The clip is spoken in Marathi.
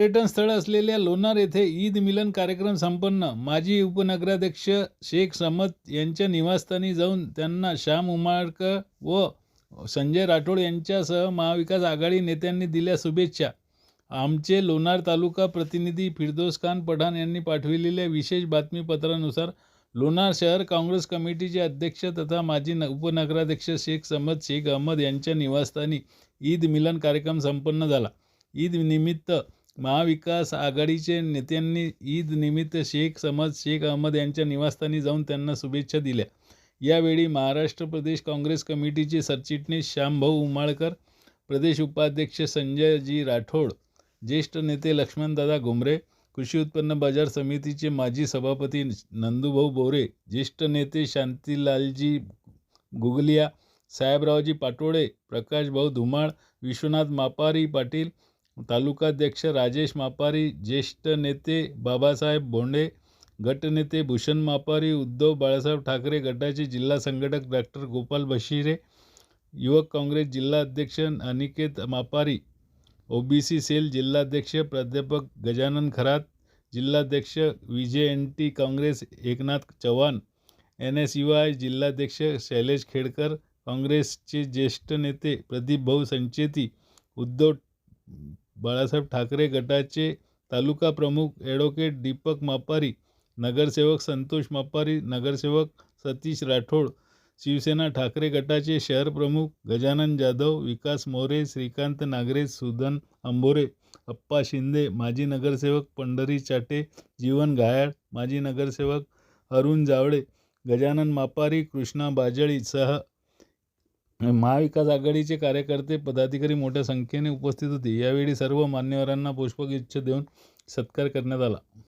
पर्यटन स्थळ असलेल्या लोणार येथे ईद मिलन कार्यक्रम संपन्न. माजी उपनगराध्यक्ष शेख समत यांच्या निवासस्थानी जाऊन त्यांना श्याम उमाळकर व संजय राठोड यांच्यासह महाविकास आघाडी नेत्यांनी दिल्या शुभेच्छा. आमचे लोणार तालुका प्रतिनिधी फिरदोस खान पठाण यांनी पाठविलेल्या विशेष बातमीपत्रानुसार लोणार शहर काँग्रेस कमिटीचे अध्यक्ष तथा माजी न उपनगराध्यक्ष शेख समद शेख अहमद यांच्या निवासस्थानी ईद मिलन कार्यक्रम संपन्न झाला. ईद निमित्त महाविकास आघाडीचे नेत्यांनी ईद निमित्त शेख समद शेख अहमद यांच्या निवासस्थानी जाऊन त्यांना शुभेच्छा दिल्या. यावेळी महाराष्ट्र प्रदेश काँग्रेस कमिटीचे सरचिटणीस श्यामभाऊ उमाळकर प्रदेश उपाध्यक्ष संजयजी राठोड ज्येष्ठ नेते लक्ष्मणदादा घुमरे कृषी उत्पन्न बाजार समितीचे माजी सभापती नंदूभाऊ बोरे ज्येष्ठ नेते शांतीलालजी गुगलिया साहेबरावजी पाटोळे प्रकाशभाऊ धुमाळ विश्वनाथ मापारी पाटील तालुकाध्यक्ष राजेश मापारी ज्येष्ठ नेते बाबासाहेब भोंडे गटनेते भूषण मापारी उद्धव बाळासाहेब ठाकरे गटाचे जिल्हा संघटक डॉक्टर गोपाल बशिरे युवक काँग्रेस जिल्हा अध्यक्ष अनिकेत मापारी ओबीसी सेल जिल्हाध्यक्ष प्राध्यापक गजानन खरात जिल्हाध्यक्ष Vijay N T Congress Eknath Chavan N S U I जिल्हाध्यक्ष शैलेश खेडकर काँग्रेसचे ज्येष्ठ नेते प्रदीप भाऊ संचेती उद्धव बाळासाहेब ठाकरे गटाचे तालुका प्रमुख ॲडव्होकेट दीपक मापारी नगरसेवक संतोष मापारी नगरसेवक सतीश राठोड शिवसेना ठाकरे गटाचे शहर प्रमुख गजानन जाधव विकास मोरे श्रीकांत नागरे सुदन अंबोरे अप्पा शिंदे माजी नगरसेवक पंढरी चाटे जीवन घायाळ माजी नगरसेवक अरुण जावळे गजानन मापारी कृष्णा बाजळी सह महाविकास आघाडीचे कार्यकर्ते पदाधिकारी मोठ्या संख्येने उपस्थित होते. यावेळी सर्व मान्यवरांना पुष्पगुच्छ देऊन सत्कार करण्यात आला.